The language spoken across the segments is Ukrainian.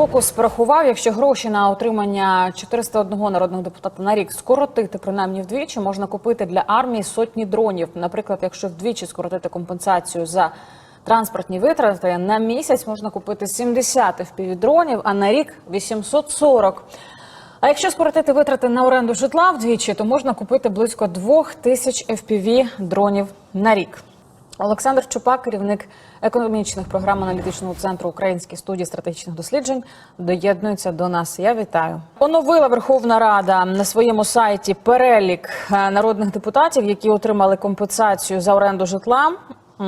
Фокус порахував, якщо гроші на отримання 401 народного депутата на рік скоротити принаймні вдвічі, можна купити для армії сотні дронів. Наприклад, якщо вдвічі скоротити компенсацію за транспортні витрати, на місяць можна купити 70 FPV-дронів, а на рік 840. А якщо скоротити витрати на оренду житла вдвічі, то можна купити близько 2 тисяч FPV-дронів на рік. Олександр Чупак, керівник економічних програм аналітичного центру Української студії стратегічних досліджень, доєднується до нас. Я вітаю. Оновила Верховна Рада на своєму сайті перелік е, народних депутатів, які отримали компенсацію за оренду житла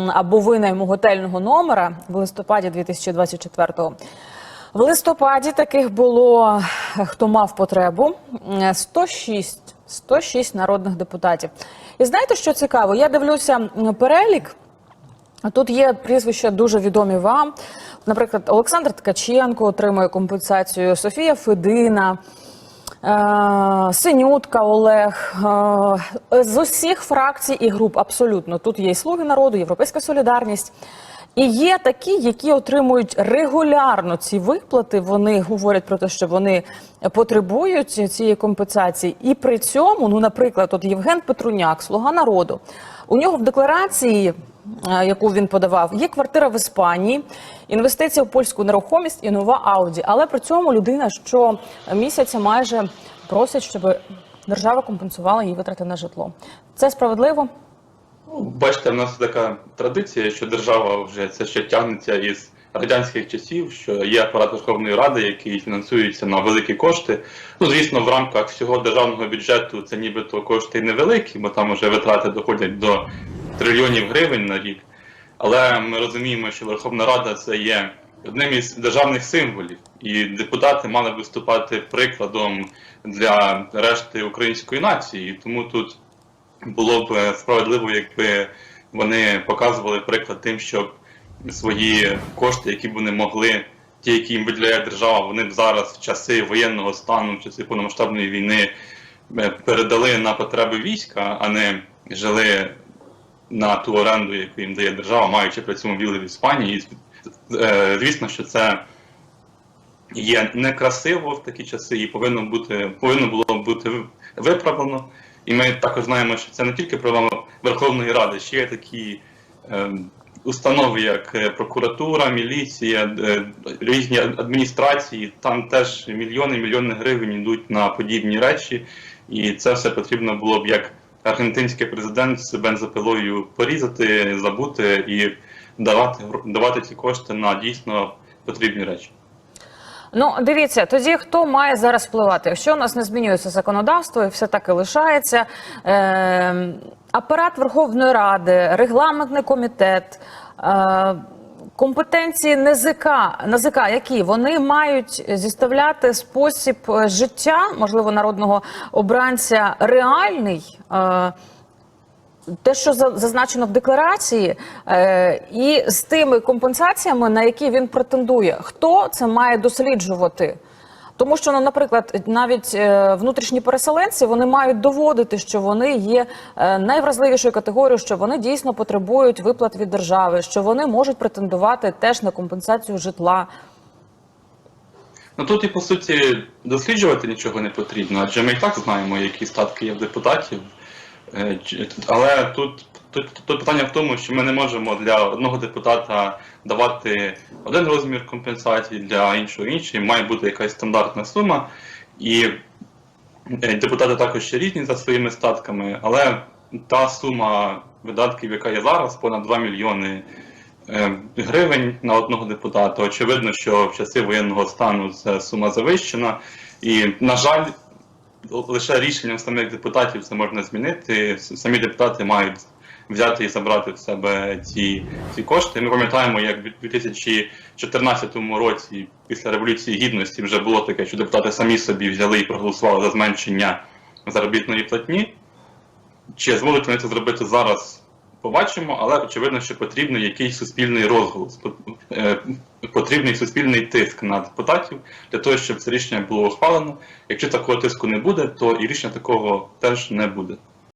або винайму готельного номера в листопаді 2024-го. В листопаді таких було е, хто мав потребу е, 106, 106 народних депутатів. І знаєте, що цікаво? Я дивлюся перелік. Тут є прізвища дуже відомі вам. Наприклад, Олександр Ткаченко отримує компенсацію, Софія Федина, е, Синютка Олег. е, З усіх фракцій і груп абсолютно. Тут є і Слуги народу, Європейська солідарність. І є такі, які отримують регулярно ці виплати. Вони говорять про те, що вони потребують цієї компенсації. І при цьому, ну, наприклад, от Євген Петруняк, слуга народу, у нього в декларації, яку він подавав, є квартира в Іспанії, інвестиція в польську нерухомість і нова Ауді. Але при цьому людина щомісяця майже просить, щоб держава компенсувала її витрати на житло. Це справедливо? Ну, Бачите, в нас така традиція, що держава вже це ще тягнеться із радянських часів, що є апарат Верховної Ради, який фінансується на великі кошти. Ну, звісно, в рамках всього державного бюджету це нібито кошти невеликі, бо там вже витрати доходять до трильйонів гривень на рік. Але ми розуміємо, що Верховна Рада це є одним із державних символів, і депутати мали виступати прикладом для решти української нації. Тому тут було б справедливо, якби вони показували приклад тим, щоб свої кошти, які б вони могли, ті, які їм виділяє держава, вони б зараз в часи воєнного стану, в часи повномасштабної війни е, передали на потреби війська, а не жили на ту оренду, яку їм дає держава, маючи при цьому вілли в Іспанії. Е, Звісно, що це є некрасиво в такі часи і повинно бути повинно було бути виправлено. І ми також знаємо, що це не тільки проблема Верховної Ради, ще є такі е, установи, як е, прокуратура, міліція, е, різні адміністрації. Там теж мільйони мільйони гривень йдуть на подібні речі, і це все потрібно було б як аргентинський президент бензопилою порізати, забути і давати давати ці кошти на дійсно потрібні речі. Ну, дивіться, тоді хто має зараз впливати? Якщо у нас не змінюється законодавство і все так і лишається, е, апарат Верховної Ради, регламентний комітет, е, компетенції НЗК, НЗК, які вони мають зіставляти спосіб е, життя, можливо, народного обранця реальний. Е, те, що за- зазначено в декларації, е, і з тими компенсаціями, на які він претендує, хто це має досліджувати? Тому що, ну, наприклад, навіть е, внутрішні переселенці вони мають доводити, що вони є е, найвразливішою категорією, що вони дійсно потребують виплат від держави, що вони можуть претендувати теж на компенсацію житла. Ну тут і по суті досліджувати нічого не потрібно, адже ми і так знаємо, які статки є в депутатів. Е, Але тут, тут, тут питання в тому, що ми не можемо для одного депутата давати один розмір компенсації, для іншого інший. Має бути якась стандартна сума. І е, депутати також ще різні за своїми статками, але та сума видатків, яка є зараз, понад 2 мільйони е, гривень на одного депутата. Очевидно, що в часи воєнного стану ця сума завищена. І, на жаль, лише рішенням самих депутатів це можна змінити. Самі депутати мають взяти і забрати в себе ці, ці кошти. Ми пам'ятаємо, як в 2014 році, після Революції Гідності, вже було таке, що депутати самі собі взяли і проголосували за зменшення заробітної платні. Чи зможуть вони це зробити зараз? Побачимо, але очевидно, що потрібен якийсь суспільний розголос, е, потрібний суспільний тиск на депутатів для того, щоб це рішення було ухвалено. Якщо такого тиску не буде, то і рішення такого теж не буде.